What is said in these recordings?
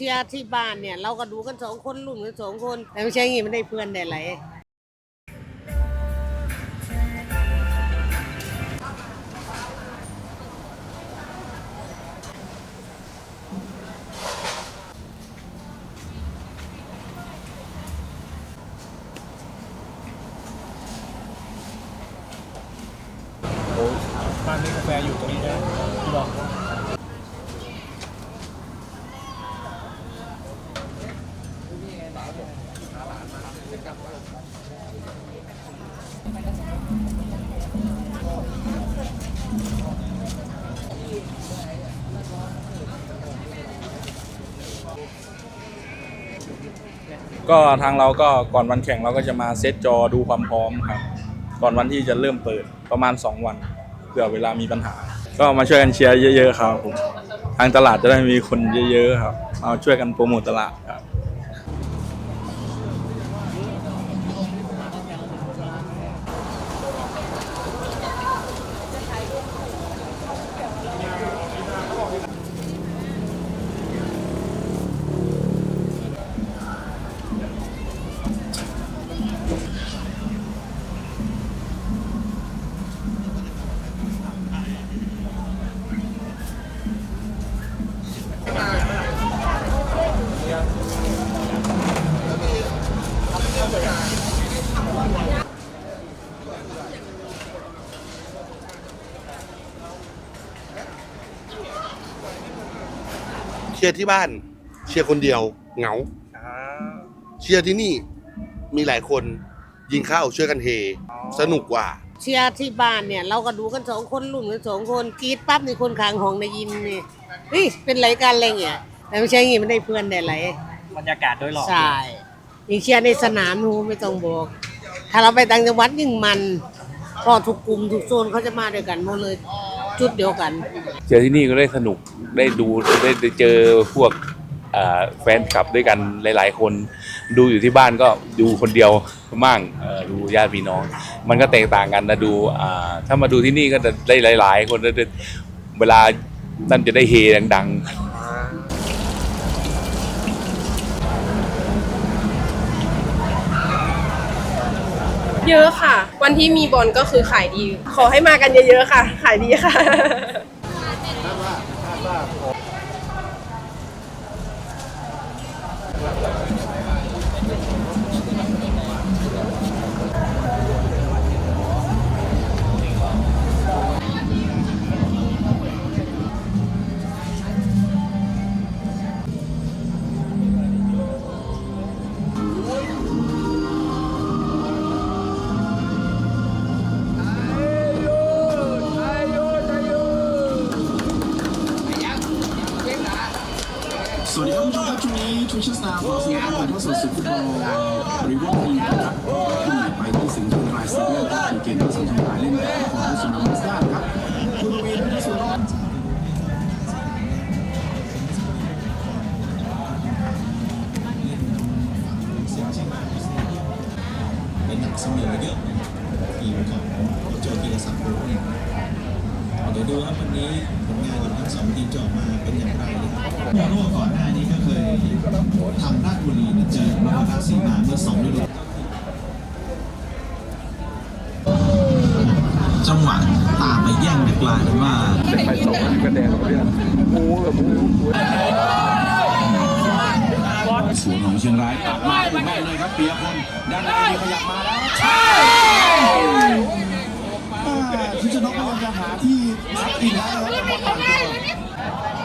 ชียร์ที่บ้านเนี่ย เราก็ดูกันสองคนรุ่นกันสองคน แต่ไม่ใช่อย่างงี้มันได้เพื่อนได้ไรบ้านนี้กาแฟอยู่ตรงนี้นะที่บอก ก็ทางเราก็ก่อนวันแข่งเราก็จะมาเซตจอดูความพร้อมครับ ก่อนวันที่จะเริ่มเปิดประมาณ 2 วันเผื่อเวลามีปัญหา ก็มาช่วยกันเชียร์เยอะ ๆ ครับผมทางตลาดจะได้มีคนเยอะ ๆ ครับมาช่วยกันโปรโมทตลาดครับ ชียร์ที่บ้าน เชียร์คนเดียวเหงาเชียร์ที่นี่มีหลายคนยิงเข้าช่วยกันเฮสนุกกว่า เชียร์ที่บ้านเนี่ย เราก็ดูกันสองคนรุ่นกันสองคนกรีดปั๊บนี่คนขางห้องได้ยินนี่เฮ้ยเป็นไรกันอะไรเงี้ยแต่ไม่ใช่อย่างงี้มันได้เพื่อนได้ไรบรรยากาศโดยรอบใช่ยิงเชียร์ในสนามนูไม่ต้องบอกถ้าเราไปต่างจังหวัดยิ่งมันพอทุกกลุ่มทุกโซนเขาจะมาด้วยกันหมดเลย จุดเดียวกัน เจอที่นี่ก็ได้สนุกได้ดูได้ได้เจอพวกแฟนคลับด้วยกันหลาย ๆ คนดูอยู่ที่บ้านก็ดูคนเดียวมั่งดูญาติพี่น้อง มันก็แตกต่างกันนะดูถ้ามาดูที่นี่ก็จะได้หลาย ๆ คนเวลานั่นจะได้เฮดัง ๆ เยอะค่ะ วันที่มีบอลก็คือขายดี ขอให้มากันเยอะๆค่ะ ขายดีค่ะ ช่วงนี้ทูชิสตาร์ขอสนับสนุนเข้าสู่ศึกฟุตบอลริวอร์ลีกครับที่ไปที่สิงห์ชนรายเตเดียมครับเกมที่สิงห์ชนรายเล่นกับนครราชสีมามาสด้าครับคุณวีนพิสุรนเป็นหนักเสมอเยอะทีมของโจกีรศักดิ์โค้เนี่ยเดี๋ยวดูครับวันนี้ผลงานของทั้งสองทีมจะออกมาเป็นอย่างไรนะครับเพราะว่าก่อนหน้า นี้ก็เคยทำราชบุรีเนี่ยเจอนครราชสีมาเมื่อสองฤดูจังหวะตามไปแย่งเนี่ยกลายเป็นว่าสวนของเชียงรายตัดมาแม่นเลยครับเปียพลด้านในมีขยับมาแล้วใช่ทิชนกพยายามจะหาที่ซับอีกแล้วครับ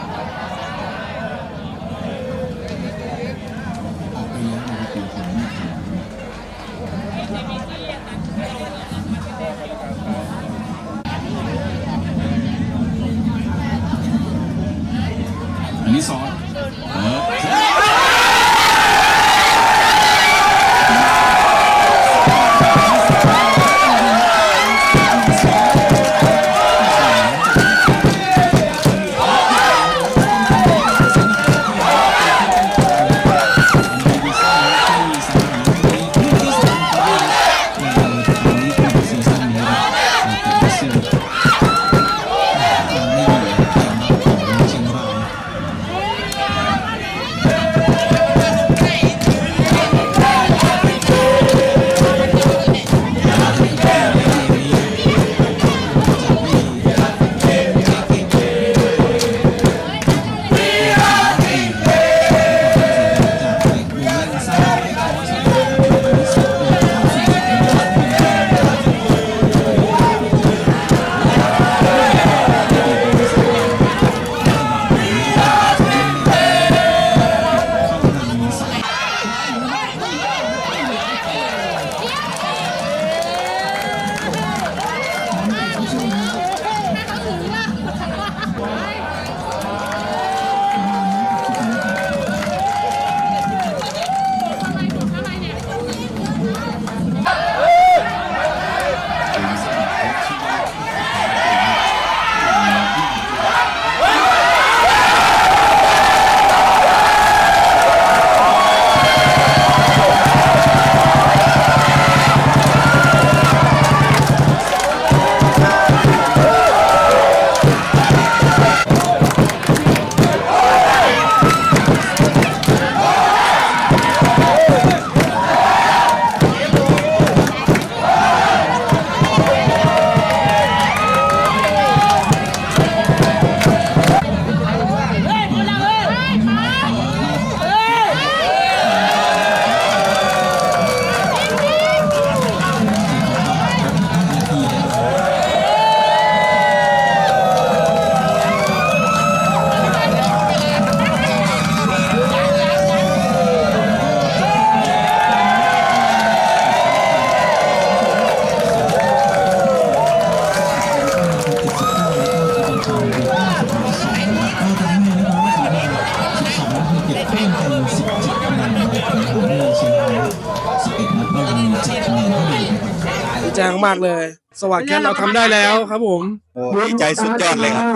มากๆเลย สวัสดิ์แคทเราทำได้แล้วครับผม โอ้ดีใจสุดยอดเลยครับ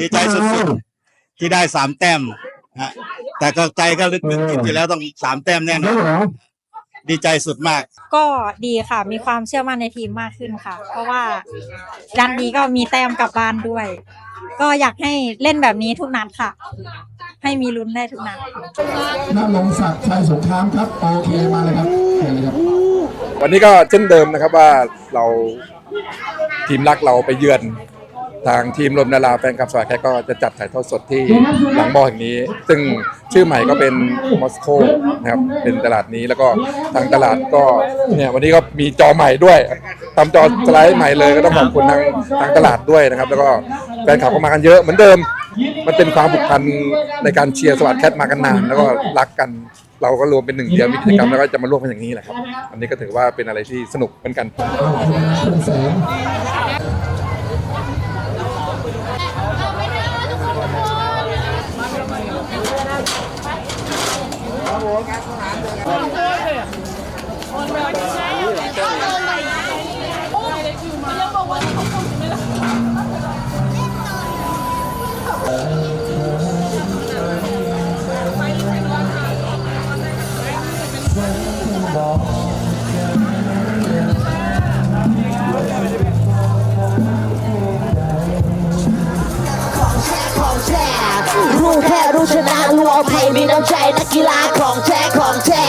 ดีใจสุดๆ ที่ได้สามแต้มฮะแต่ก็ใจก็ลึกๆคิดอยู่แล้วต้องสามแต้มแน่นอนดีใจสุดมาก ก็ดีค่ะ มีความเชื่อมั่นในทีมมากขึ้นค่ะ เพราะว่าดันนี้ก็มีแต้มกลับบ้านด้วย ก็อยากให้เล่นแบบนี้ทุกนัดค่ะ ให้มีลุ้นได้ทุกนัด นลงศักดิ์ชัยสงครามครับ โอเคมาเลยครับเชิญเลยครับ วันนี้ก็เช่นเดิมนะครับว่าเราทีมรักเราไปเยือนทางทีมลมนาราแฟนคลับสวัสดิ์แคทก็จะจัดถ่ายทอดสดที่หลังบอแห่งนี้ ซึ่งชื่อใหม่ก็เป็นมอสโกนะครับเป็นตลาดนี้แล้วก็ทางตลาดก็เนี่ยวันนี้ก็มีจอใหม่ด้วยทำจอสไลด์ใหม่เลยก็ต้องขอบคุณทางทางตลาดด้วยนะครับ แล้วก็แฟนคลับก็มากันเยอะเหมือนเดิม มันเป็นความผูกพันในการเชียร์สวัสดิ์แคทมากันนาน แล้วก็รักกันเราก็รวมเป็นหนึ่งเดียวมีกิจกรรมแล้วก็จะมาร่วมกันอย่างนี้แหละครับ อันนี้ก็ถือว่าเป็นอะไรที่สนุกเหมือนกันู้ชนะรู้อภัยมีน้ำใจนักกีฬาของแท้ของแท้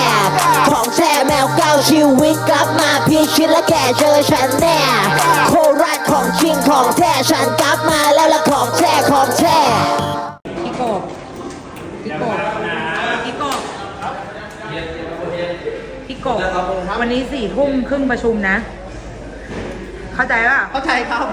ของแท้แมวเก้าชีวิตกลับมาพิชิตและแก่เจอฉันแน่โคราชของจริงของแท้ฉันกลับมาแล้วละของแท้ของแท้พี่กบพี่กบพี่กบพี่กบวันนี้สี่ทุ่มครึ่งประชุมนะ เข้าใจป่ะเข้าใจครับ